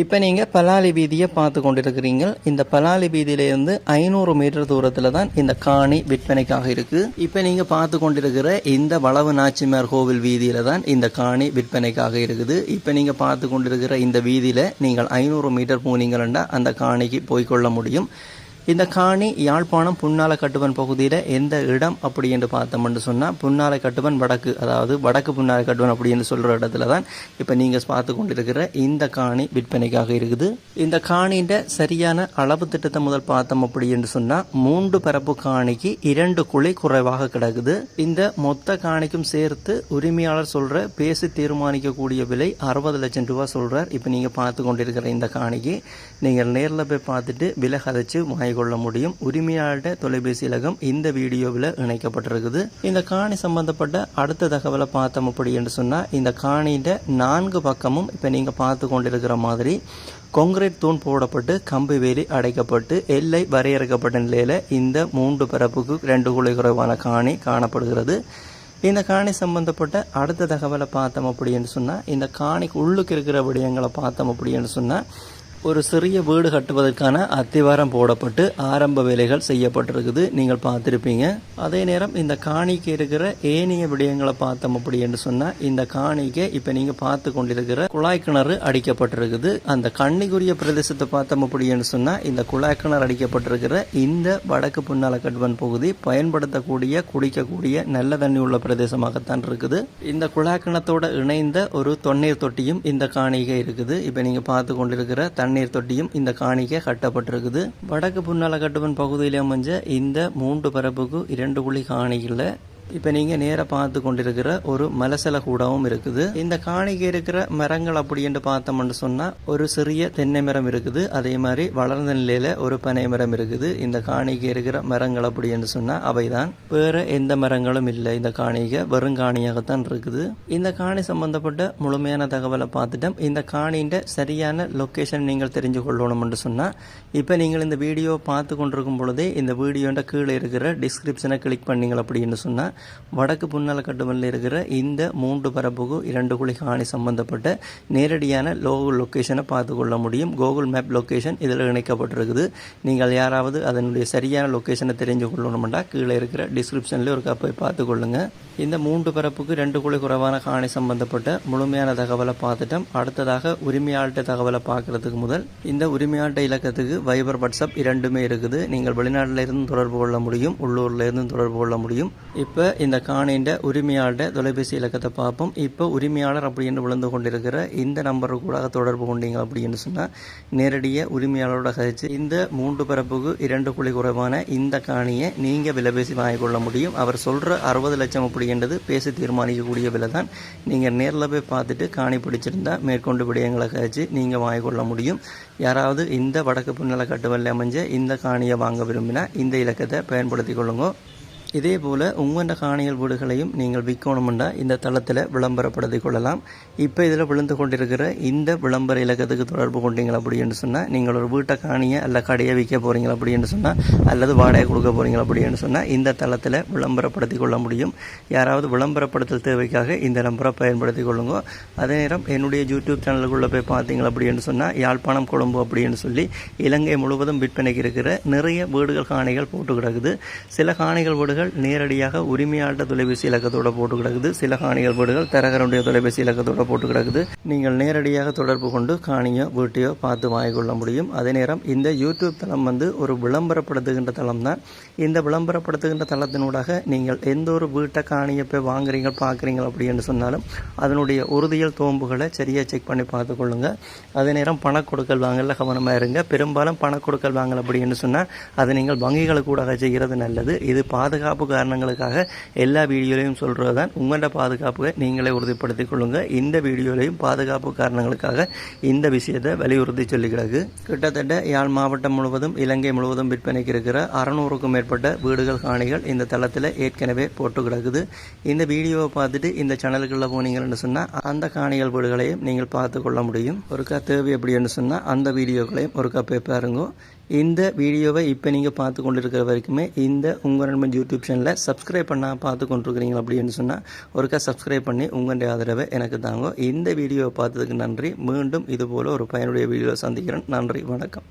இப்போ நீங்கள் பலாலி வீதியை பார்த்து கொண்டிருக்கிறீங்க இந்த பலாலி வீதியிலேருந்து ஐநூறு மீட்டர் தூரத்தில் தான் இந்த காணி விற்பனைக்காக இருக்குது இப்போ நீங்கள் பார்த்து கொண்டிருக்கிற இந்த வளவு நாச்சிமார் கோவில் வீதியில் தான் இந்த காணி விற்பனைக்காக இருக்குது. இப்போ நீங்கள் பார்த்து கொண்டிருக்கிற இந்த வீதியில் நீங்கள் ஐநூறு மீட்டர் போனீங்கன்னா அந்த காணிக்கு போய்க்கொள்ள முடியும். இந்த காணி யாழ்ப்பாணம் புன்னால கட்டுவன் பகுதியில் எந்த இடம் அப்படி என்று பார்த்தோம்னு சொன்னால் புன்னால கட்டுவன் வடக்கு அதாவது வடக்கு புன்னால கட்டுவன் அப்படின்னு சொல்கிற இடத்துல தான் இப்போ நீங்கள் பார்த்து கொண்டிருக்கிற இந்த காணி விற்பனைக்காக இருக்குது. இந்த காணின்ற சரியான அளவு திட்டத்தை முதல் பார்த்தோம் அப்படி என்று சொன்னால் மூன்று பரப்பு காணிக்கு இரண்டு குழி குறைவாக கிடக்குது. இந்த மொத்த காணிக்கும் சேர்த்து உரிமையாளர் சொல்கிற பேசி தீர்மானிக்கக்கூடிய விலை அறுபது லட்சம் ரூபா சொல்கிறார் இப்போ நீங்கள் பார்த்து கொண்டிருக்கிற இந்த காணிக்கு நீங்கள் நேரில் போய் பார்த்துட்டு விலை கதைச்சு கொள்ள முடியும். உரிமையாளர்கிட்ட தொலைபேசி இலகம் இந்த வீடியோவில் இணைக்கப்பட்டிருக்குது. இந்த காணி சம்பந்தப்பட்ட அடுத்த தகவலை பார்த்தோம் அப்படி என்று சொன்னால் இந்த காணின்ற நான்கு பக்கமும் இப்போ நீங்கள் பார்த்து கொண்டிருக்கிற மாதிரி கொங்கிரீட் தூண் போடப்பட்டு கம்பி வேலி அடைக்கப்பட்டு எல்லை வரையறுக்கப்பட்ட நிலையில் இந்த மூன்று பரப்புக்கு ரெண்டு குழி குறைவான காணி காணப்படுகிறது. இந்த காணி சம்பந்தப்பட்ட அடுத்த தகவலை பார்த்தோம் அப்படின்னு சொன்னால் இந்த காணிக்கு உள்ளுக்கு இருக்கிற விடயங்களை பார்த்தோம் அப்படின்னு சொன்னால் ஒரு சிறிய வீடு கட்டுவதற்கான அத்திவாரம் போடப்பட்டு ஆரம்ப வேலைகள் செய்யப்பட்டிருக்குது. நீங்கள் பார்த்துருப்பீங்க. அதே நேரம் இந்த காணிக்கு இருக்கிற ஏனைய விடயங்களை பார்த்தோம் அப்படி என்று சொன்னால் இந்த காணிக்கு இப்போ நீங்கள் பார்த்து கொண்டிருக்கிற குழாய் கிணறு அடிக்கப்பட்டிருக்குது. அந்த கண்ணிக்குரிய பிரதேசத்தை பார்த்தோம் அப்படி என்று சொன்னால் இந்த குழாய் கிணறு அடிக்கப்பட்டிருக்கிற இந்த வடக்கு புன்னால கட்வன் பகுதி பயன்படுத்தக்கூடிய குடிக்கக்கூடிய நல்ல தண்ணி உள்ள பிரதேசமாகத்தான் இருக்குது. இந்த குழாய் இணைந்த ஒரு தொண்ணீர் தொட்டியும் இந்த காணிகை இருக்குது. இப்போ நீங்கள் பார்த்து கொண்டிருக்கிற தண்ணீர் தொட்டியும் இந்த காணிக்கை கட்டப்பட்டிருக்குது. வடக்கு புன்னால கட்டுவன் பகுதியில் அமைஞ்ச இந்த மூன்று பரப்புக்கு இரண்டு குழி காணிகளில் இப்போ நீங்கள் நேராக பார்த்து கொண்டிருக்கிற ஒரு மலசல கூடவும் இருக்குது. இந்த காணிக்கு இருக்கிற மரங்கள் அப்படின்ட்டு பார்த்தோம்னு சொன்னால் ஒரு சிறிய தென்னை மரம் இருக்குது. அதே மாதிரி வளர்ந்த நிலையில் ஒரு பனை மரம் இருக்குது. இந்த காணிக்கு இருக்கிற மரங்கள் அப்படின்னு சொன்னால் அவை தான் வேறு எந்த மரங்களும் இல்லை. இந்த காணிக வெறும் காணியாகத்தான் இருக்குது. இந்த காணி சம்பந்தப்பட்ட முழுமையான தகவலை பார்த்துட்டோம். இந்த காணின்ற சரியான லொக்கேஷன் நீங்கள் தெரிஞ்சு கொள்ளணும்னு சொன்னால் இப்போ நீங்கள் இந்த வீடியோ பார்த்து கொண்டிருக்கும் பொழுதே இந்த வீடியோன்ற கீழே இருக்கிற டிஸ்கிரிப்ஷனை கிளிக் பண்ணீங்க அப்படின்னு சொன்னால் வடக்கு புன்னல கட்டுமல்ல இருக்கிற இந்த மூன்று பரப்புக்கு இரண்டு குழி காணி சம்பந்தப்பட்ட நேரடியான லோகல் லொக்கேஷனை பார்த்து கொள்ள முடியும். கூகுள் மேப் லொக்கேஷன் இதில் இணைக்கப்பட்டிருக்குது. நீங்கள் யாராவது அதனுடைய சரியான லொக்கேஷனை தெரிஞ்சு கொள்ளணும்னா கீழே இருக்கிற டிஸ்கிரிப்ஷனில் ஒரு போய் பார்த்து கொள்ளுங்க. இந்த மூன்று பரப்புக்கு ரெண்டு குழி குறைவான காணி சம்பந்தப்பட்ட முழுமையான தகவலை பார்த்துட்டோம். அடுத்ததாக உரிமையாளர்கிட்ட தகவலை பார்க்கறதுக்கு முதல் இந்த உரிமையாள்கிட்ட இலக்கத்துக்கு வைபர் வாட்ஸ்அப் இரண்டுமே இருக்குது. நீங்கள் வெளிநாட்டில் இருந்து தொடர்பு கொள்ள முடியும் உள்ளூர்ல இருந்து தொடர்பு கொள்ள முடியும். இப்போ இப்போ இந்த காணின்ற உரிமையாளர் தொலைபேசி இலக்கத்தை பார்ப்போம். இப்போ உரிமையாளர் அப்படின்னு விழுந்து கொண்டிருக்கிற இந்த நம்பருக்கு கூட தொடர்பு கொண்டீங்க அப்படின்னு சொன்னால் நேரடியாக உரிமையாளரோட கழிச்சு இந்த மூன்று பரப்புக்கு இரண்டு குழி குறைவான இந்த காணியை நீங்கள் விலை பேசி வாங்கிக்கொள்ள முடியும். அவர் சொல்கிற அறுபது லட்சம் அப்படின்றது பேசி தீர்மானிக்கக்கூடிய விலை தான் நீங்கள் நேரில் போய் பார்த்துட்டு காணி பிடிச்சிருந்தா மேற்கொண்டு விடயங்களை கழிச்சு நீங்கள் வாங்கிக் கொள்ள முடியும். யாராவது இந்த வடக்கு புன்னலை கட்டுவல்ல அமைஞ்ச இந்த காணியை வாங்க விரும்பினா இந்த இலக்கத்தை பயன்படுத்தி கொள்ளுங்க. இதே போல் உங்களோட காணிகள் வீடுகளையும் நீங்கள் விற்கணுமெண்டா இந்த தளத்தில் விளம்பரப்படுத்தி கொள்ளலாம். இப்போ இதில் விழுந்து கொண்டிருக்கிற இந்த விளம்பர இலக்கத்துக்கு தொடர்பு கொண்டீங்க அப்படின்னு சொன்னால் நீங்கள் ஒரு வீட்டை காணியை அல்ல கடையை விற்க போகிறீங்க அப்படின்னு சொன்னால் அல்லது வாடகை கொடுக்க போகிறீங்க அப்படின்னு சொன்னால் இந்த தளத்தில் விளம்பரப்படுத்தி கொள்ள முடியும். யாராவது விளம்பரப்படுத்தல் தேவைக்காக இந்த நம்பரை பயன்படுத்தி கொள்ளுங்க. அதே நேரம் என்னுடைய யூடியூப் சேனலுக்குள்ளே போய் பார்த்தீங்க அப்படின்னு சொன்னால் யாழ்ப்பாணம் கொழும்பு அப்படின்னு சொல்லி இலங்கை முழுவதும் விற்பனைக்கு இருக்கிற நிறைய வீடுகள் காணிகள் போட்டு கிடக்குது. சில காணிகள் வீடுகள் வீடுகள் நேரடியாக உரிமையாளர் தொலைபேசி இலக்கத்தோட போட்டு கிடக்குது. சில காணிகள் வீடுகள் தரகருடைய தொலைபேசி இலக்கத்தோட போட்டு கிடக்குது. நீங்கள் நேரடியாக தொடர்பு கொண்டு காணியோ வீட்டையோ பார்த்து வாங்கிக்கொள்ள முடியும். அதே நேரம் இந்த யூடியூப் தளம் வந்து ஒரு விளம்பரப்படுத்துகின்ற தளம் தான். இந்த விளம்பரப்படுத்துகின்ற தளத்தினூடாக நீங்கள் எந்த ஒரு வீட்டை காணியை போய் வாங்குறீங்க பார்க்குறீங்க அப்படின்னு சொன்னாலும் அதனுடைய உறுதியல் தோம்புகளை சரியாக செக் பண்ணி பார்த்துக்கொள்ளுங்க அதே நேரம் பண கொடுக்கல் வாங்கல கவனமாக இருங்க. பெரும்பாலும் பண கொடுக்கல் வாங்கல் அப்படின்னு சொன்னால் அதை நீங்கள் வங்கிகளுக்கு கூட செய்கிறது நல்லது. இது பாதுகாப்பு பாதுகாப்பு காரணங்களுக்காக எல்லா வீடியோலையும் சொல்கிறது தான் உங்களோட பாதுகாப்பை நீங்களே உறுதிப்படுத்திக் கொள்ளுங்க. இந்த வீடியோலையும் பாதுகாப்பு காரணங்களுக்காக இந்த விஷயத்தை வலியுறுத்தி சொல்லிக்கிறது கிட்டத்தட்ட யாழ் மாவட்டம் முழுவதும் இலங்கை முழுவதும் விற்பனைக்கு இருக்கிற அறநூறுக்கும் மேற்பட்ட வீடுகள் காணிகள் இந்த தளத்தில் ஏற்கனவே போட்டு கிடக்குது இந்த வீடியோவை பார்த்துட்டு இந்த சேனலுக்குள்ளே போனீங்கன்னு சொன்னால் அந்த காணிகள் வீடுகளையும் நீங்கள் பார்த்து கொள்ள முடியும். ஒருக்கா தேவை எப்படின்னு சொன்னால் அந்த வீடியோக்களையும் ஒருக்கா போய் பாருங்க. இந்த வீடியோவை இப்போ நீங்கள் பார்த்து கொண்டிருக்கிற வரைக்குமே இந்த உங்கள் நண்பன் யூடியூப் சேனலை சப்ஸ்கிரைப் பண்ணால் பார்த்து கொண்டிருக்கிறீங்க அப்படின்னு சொன்னால் ஒருக்கா சப்ஸ்கிரைப் பண்ணி உங்களுடைய ஆதரவை எனக்கு தாங்க. இந்த வீடியோவை பார்த்ததுக்கு நன்றி. மீண்டும் இதுபோல் ஒரு பயனுடைய வீடியோவை சந்திக்கிறேன். நன்றி. வணக்கம்.